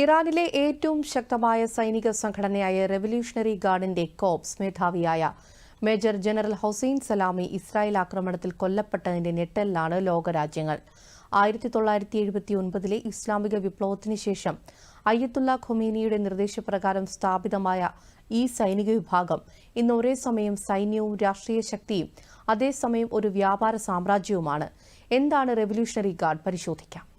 ഇറാനിലെ ഏറ്റവും ശക്തമായ സൈനിക സംഘടനയായ റെവല്യൂഷണറി ഗാർഡിന്റെ corps മേധാവിയായ major general Hossein Salami Israel ആക്രമണത്തിൽ കൊല്ലപ്പെട്ടതിന്റെ ഞെട്ടലിലാണ് ലോകരാജ്യങ്ങൾ. ആയിരത്തി തൊള്ളായിരത്തി എഴുപത്തി ഒൻപതിലെ ഇസ്ലാമിക വിപ്ലവത്തിന് ശേഷം അയ്യത്തുള്ള ഖൊമേനിയുടെ നിർദ്ദേശപ്രകാരം സ്ഥാപിതമായ ഈ സൈനിക വിഭാഗം ഇന്ന് ഒരേ സമയം സൈന്യവും രാഷ്ട്രീയ ശക്തിയും അതേസമയം ഒരു വ്യാപാര സാമ്രാജ്യവുമാണ്. എന്താണ് റെവല്യൂഷണറി ഗാർഡ് പരിശോധിക്കാം.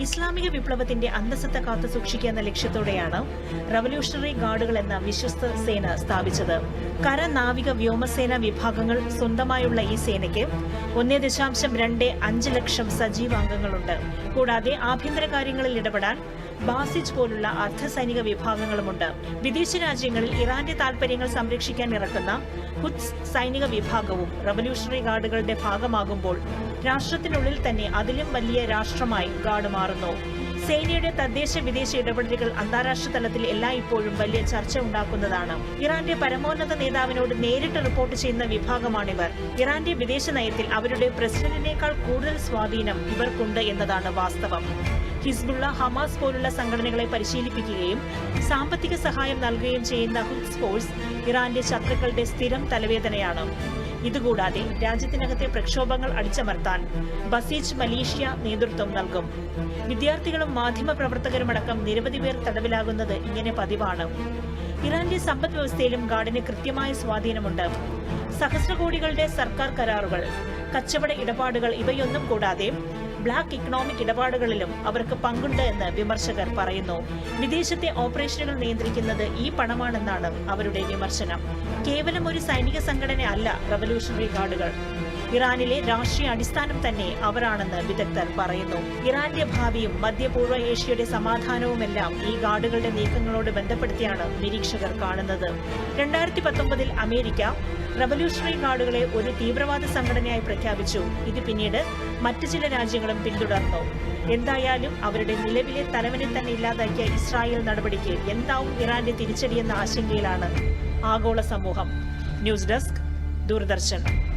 ഇസ്ലാമിക വിപ്ലവത്തിന്റെ അന്തസത്ത കാത്തു സൂക്ഷിക്കുക എന്ന ലക്ഷ്യത്തോടെയാണ് റവല്യൂഷണറി ഗാർഡുകൾ എന്ന വിശ്വസ്ത സേന സ്ഥാപിച്ചത്. കര നാവിക വ്യോമസേന വിഭാഗങ്ങൾ സ്വന്തമായുള്ള ഈ സേനയ്ക്ക് ഒന്നേ ദശാംശം രണ്ട് അഞ്ച് ലക്ഷം സജീവാംഗങ്ങളുണ്ട് കൂടാതെ ആഭ്യന്തര കാര്യങ്ങളിൽ ഇടപെടാൻ ബാസിജ് പോലുള്ള അർദ്ധസൈനിക വിഭാഗങ്ങളുമുണ്ട്. വിദേശ രാജ്യങ്ങളിൽ ഇറാന്റെ താൽപര്യങ്ങൾ സംരക്ഷിക്കാൻ ഇറക്കുന്ന ഹുദ്സ് സൈനിക വിഭാഗവും റവല്യൂഷണറി ഗാർഡുകളുടെ ഭാഗമാകുമ്പോൾ രാഷ്ട്രത്തിനുള്ളിൽ തന്നെ അതിലും വലിയ രാഷ്ട്രമായി ഗാർഡ് മാറുന്നു സേനയുടെ തദ്ദേശ വിദേശ ഇടപെടലുകൾ അന്താരാഷ്ട്ര തലത്തിൽ എല്ലായ്പ്പോഴും വലിയ ചർച്ച ഉണ്ടാക്കുന്നതാണ്. ഇറാന്റെ പരമോന്നത നേതാവിനോട് നേരിട്ട് റിപ്പോർട്ട് ചെയ്യുന്ന വിഭാഗമാണിവർ. ഇറാന്റെ വിദേശ നയത്തിൽ അവരുടെ പ്രസിഡന്റിനേക്കാൾ കൂടുതൽ സ്വാധീനം ഇവർക്കുണ്ട് എന്നതാണ് വാസ്തവം. ഹിസ്ബുള്ള ഹമാസ് പോലുള്ള സംഘടനകളെ പരിശീലിപ്പിക്കുകയും സാമ്പത്തിക സഹായം നൽകുകയും ചെയ്യുന്ന ഹുസ് ഫോഴ്സ് ഇറാന്റെ ശത്രുക്കളുടെ സ്ഥിരം തലവേദനയാണ്. ഇതുകൂടാതെ രാജ്യത്തിനകത്തെ പ്രക്ഷോഭങ്ങൾ അടിച്ചമർത്താൻ ബസീജ് മലേഷ്യ നേതൃത്വം നൽകും. വിദ്യാർത്ഥികളും മാധ്യമപ്രവർത്തകരുമടക്കം നിരവധി പേർ തടവിലാകുന്നത് ഇങ്ങനെ പതിവാണ്. ഇറാന്റെ സമ്പദ് വ്യവസ്ഥയിലും ഗാർഡിന് കൃത്യമായ സ്വാധീനമുണ്ട്. സഹസ്രകോടികളുടെ സർക്കാർ കരാറുകൾ കച്ചവട ഇടപാടുകൾ ഇവയൊന്നും കൂടാതെ ബ്ലാക്ക് ഇക്കണോമിക് ഇടപാടുകളിലും അവർക്ക് പങ്കുണ്ട് എന്ന് വിമർശകർ പറയുന്നു. വിദേശത്തെ ഓപ്പറേഷനുകൾ നിയന്ത്രിക്കുന്നത് ഈ പണമാണെന്നാണ് അവരുടെ വിമർശനം. കേവലം ഒരു സൈനിക സംഘടന അല്ല റവല്യൂഷണറി ഗാർഡുകൾ. ഇറാനിലെ രാഷ്ട്രീയ അടിസ്ഥാനം തന്നെ അവരാണെന്ന് വിദഗ്ധർ പറയുന്നു. ഇറാന്റെ ഭാവിയും മധ്യപൂർവ ഏഷ്യയുടെ സമാധാനവുമെല്ലാം ഈ ഗാർഡുകളുടെ നീക്കങ്ങളോട് ബന്ധപ്പെടുത്തിയാണ് നിരീക്ഷകർ കാണുന്നത്. രണ്ടായിരത്തി പത്തൊമ്പതിൽ അമേരിക്ക റവല്യൂഷണറി ഗാർഡുകളെ ഒരു തീവ്രവാദ സംഘടനയായി പ്രഖ്യാപിച്ചു. ഇത് പിന്നീട് മറ്റു ചില രാജ്യങ്ങളും പിന്തുടർന്നു. എന്തായാലും അവരുടെ നിലവിലെ തലവനെ തന്നെ ഇല്ലാതാക്കിയ ഇസ്രായേൽ നടപടിക്ക് എന്താവും ഇറാന്റെ തിരിച്ചടിയെന്ന ആശങ്കയിലാണ് ആഗോള സമൂഹം. News desk Doordarshan.